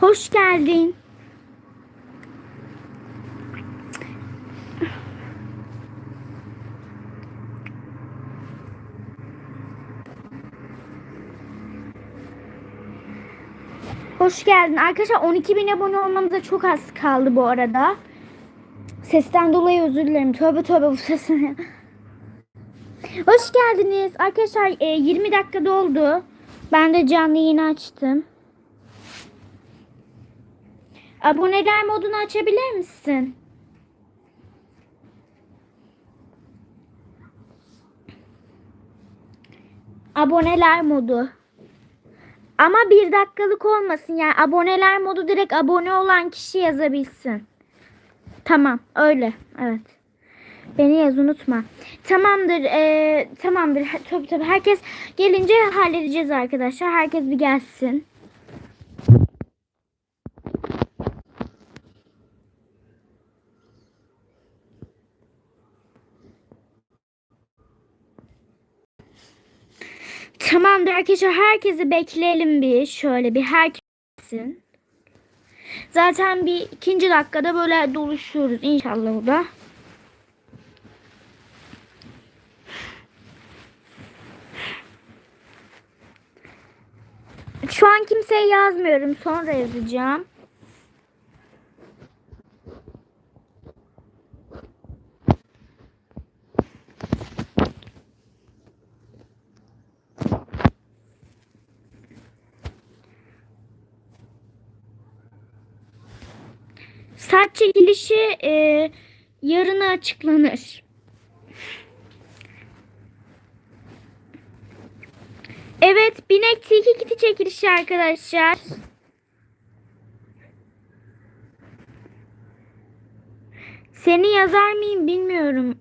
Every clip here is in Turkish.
Hoş geldin. Hoş geldin. Arkadaşlar 12 bin abone olmamıza çok az kaldı bu arada. Sesten dolayı özür dilerim. Tövbe tövbe bu sesin. Hoş geldiniz. Arkadaşlar e, 20 dakika doldu. Ben de canlı yayını açtım. Aboneler modunu açabilir misin? Aboneler modu. Ama bir dakikalık olmasın yani aboneler modu direkt abone olan kişi yazabilsin. Tamam öyle evet. Beni yaz unutma. Tamamdır eee, tamamdır tabii tabii herkes gelince halledeceğiz arkadaşlar. Herkes bir gelsin. Tamamdır arkadaşlar herkesi bekleyelim bir şöyle bir herkesin. Zaten bir ikinci dakikada böyle doluşuyoruz inşallah o. Şu an kimseye yazmıyorum sonra yazacağım. Saç çekilişi e, yarına açıklanır. Evet, binek tilki kiti çekilişi arkadaşlar. Seni yazar mıyım bilmiyorum.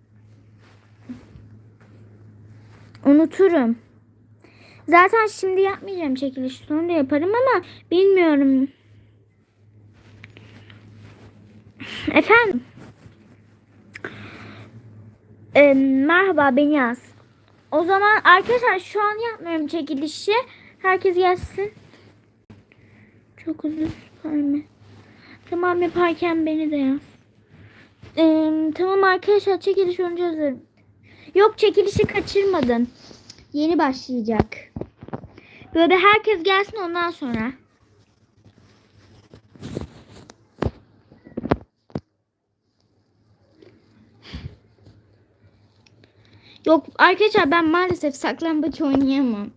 Unuturum. Zaten şimdi yapmayacağım çekiliş sonra yaparım ama bilmiyorum. Efendim? Ee, merhaba beni yaz. O zaman arkadaşlar şu an yapmıyorum çekilişi. Herkes gelsin. Çok uzun süper mi? Tamam yaparken beni de yaz. Ee, tamam arkadaşlar çekiliş önce hazırım. Yok çekilişi kaçırmadın. Yeni başlayacak. Böyle herkes gelsin ondan sonra. Yok arkadaşlar ben maalesef saklambaç oynayamam.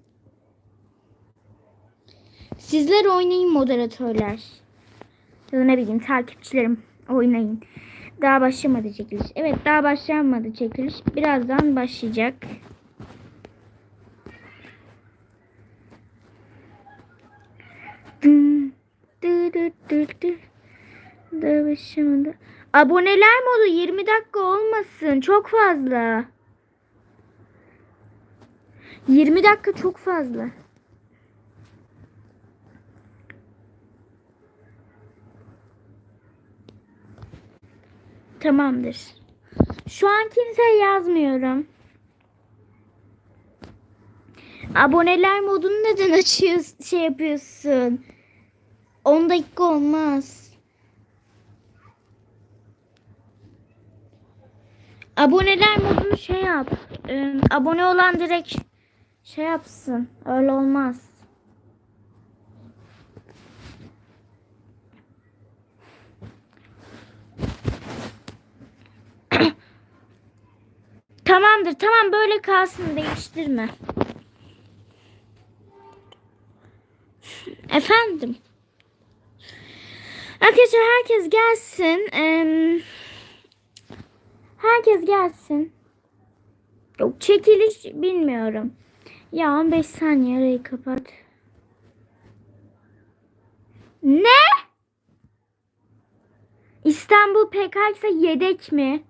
Sizler oynayın moderatörler. Ya ne bileyim takipçilerim oynayın. Daha başlamadı çekiliş. Evet daha başlamadı çekiliş. Birazdan başlayacak. Dın, dı dı dı dı. Daha başlamadı. Aboneler modu 20 dakika olmasın. Çok fazla. 20 dakika çok fazla. Tamamdır. Şu an kimseye yazmıyorum. Aboneler modunu neden açıyorsun, şey yapıyorsun? 10 dakika olmaz. Aboneler modunu şey yap. Ee, abone olan direkt şey yapsın. Öyle olmaz. Tamamdır. Tamam böyle kalsın. Değiştirme. Efendim. Arkadaşlar herkes gelsin. Ee, herkes gelsin. Yok çekiliş bilmiyorum. Ya 15 saniye arayı kapat. Ne? İstanbul PK ise yedek mi?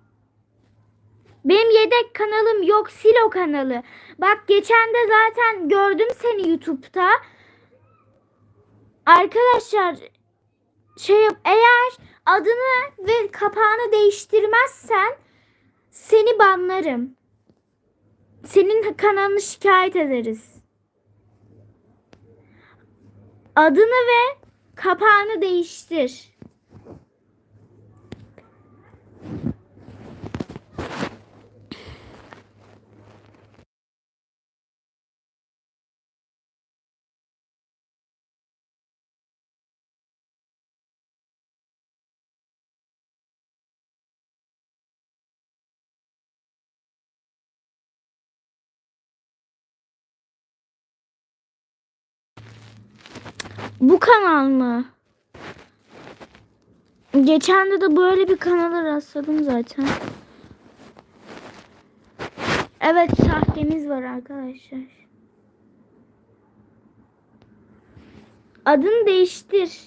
Benim yedek kanalım yok. Sil o kanalı. Bak geçen de zaten gördüm seni YouTube'da. Arkadaşlar şey eğer adını ve kapağını değiştirmezsen seni banlarım. Senin kanalını şikayet ederiz. Adını ve kapağını değiştir. Bu kanal mı? Geçen de de böyle bir kanala rastladım zaten. Evet sahtemiz var arkadaşlar. Adını değiştir.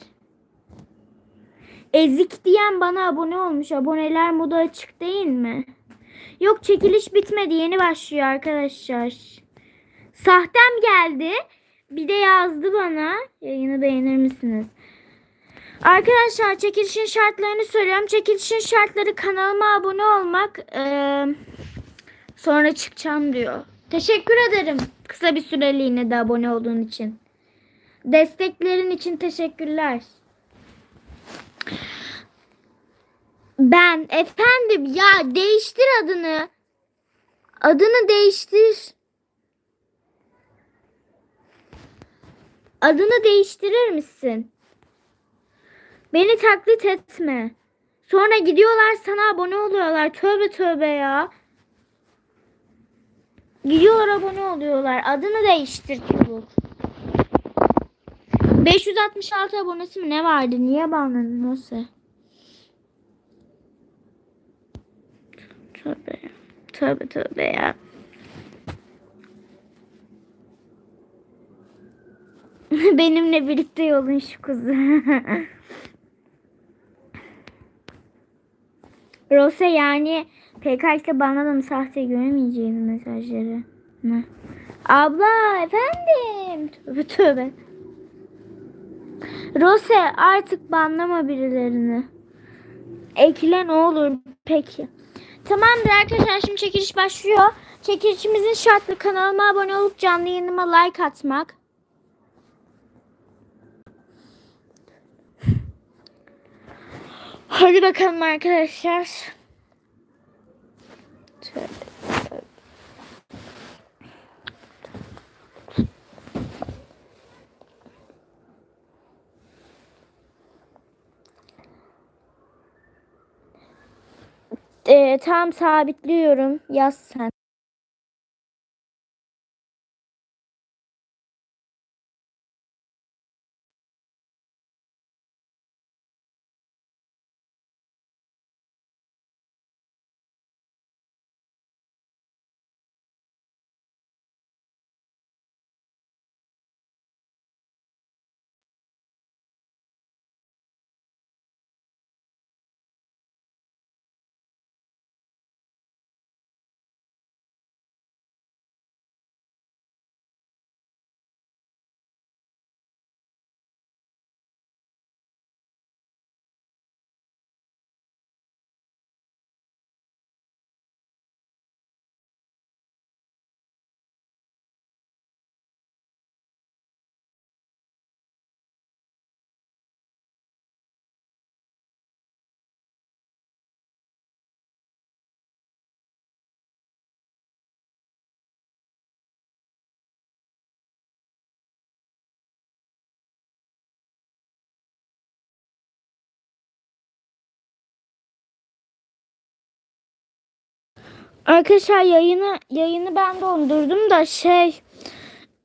Ezik diyen bana abone olmuş. Aboneler modu açık değil mi? Yok çekiliş bitmedi. Yeni başlıyor arkadaşlar. Sahtem geldi. Bir de yazdı bana. Yayını beğenir misiniz? Arkadaşlar çekilişin şartlarını söylüyorum. Çekilişin şartları kanalıma abone olmak. eee, sonra çıkacağım diyor. Teşekkür ederim. Kısa bir süreliğine de abone olduğun için. Desteklerin için teşekkürler. Ben efendim ya değiştir adını. Adını değiştir. Adını değiştirir misin? Beni taklit etme. Sonra gidiyorlar sana abone oluyorlar. Tövbe tövbe ya. Gidiyorlar abone oluyorlar. Adını değiştir çabuk. 566 abonesi mi ne vardı? Niye banladın nasıl? Tövbe. Tövbe tövbe ya. Benimle birlikte yolun şu kızı. Rose yani PKX'de banladım sahte göremeyeceğim mesajları. Ne? Abla efendim. Tövbe tövbe. Rose artık banlama birilerini. Ekle ne olur peki. Tamamdır arkadaşlar şimdi çekiliş başlıyor. Çekilişimizin şartlı kanalıma abone olup canlı yayınıma like atmak. Hadi bakalım arkadaşlar. Ee, tam sabitliyorum. Yaz sen. Arkadaşlar yayını yayını ben dondurdum da şey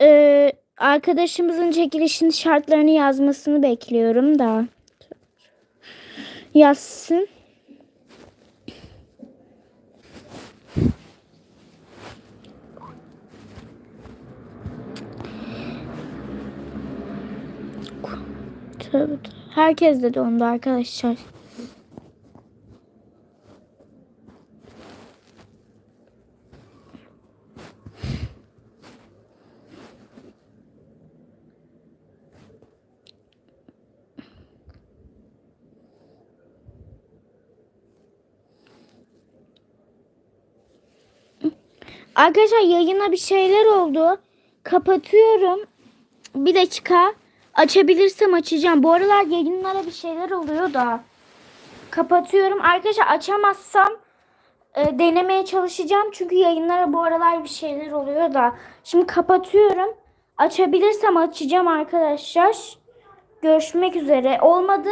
e, arkadaşımızın çekilişin şartlarını yazmasını bekliyorum da yazsın. Herkes de dondu arkadaşlar. Arkadaşlar yayına bir şeyler oldu. Kapatıyorum. Bir dakika. Açabilirsem açacağım. Bu aralar yayınlara bir şeyler oluyor da. Kapatıyorum. Arkadaşlar açamazsam e, denemeye çalışacağım. Çünkü yayınlara bu aralar bir şeyler oluyor da. Şimdi kapatıyorum. Açabilirsem açacağım arkadaşlar. Görüşmek üzere. Olmadı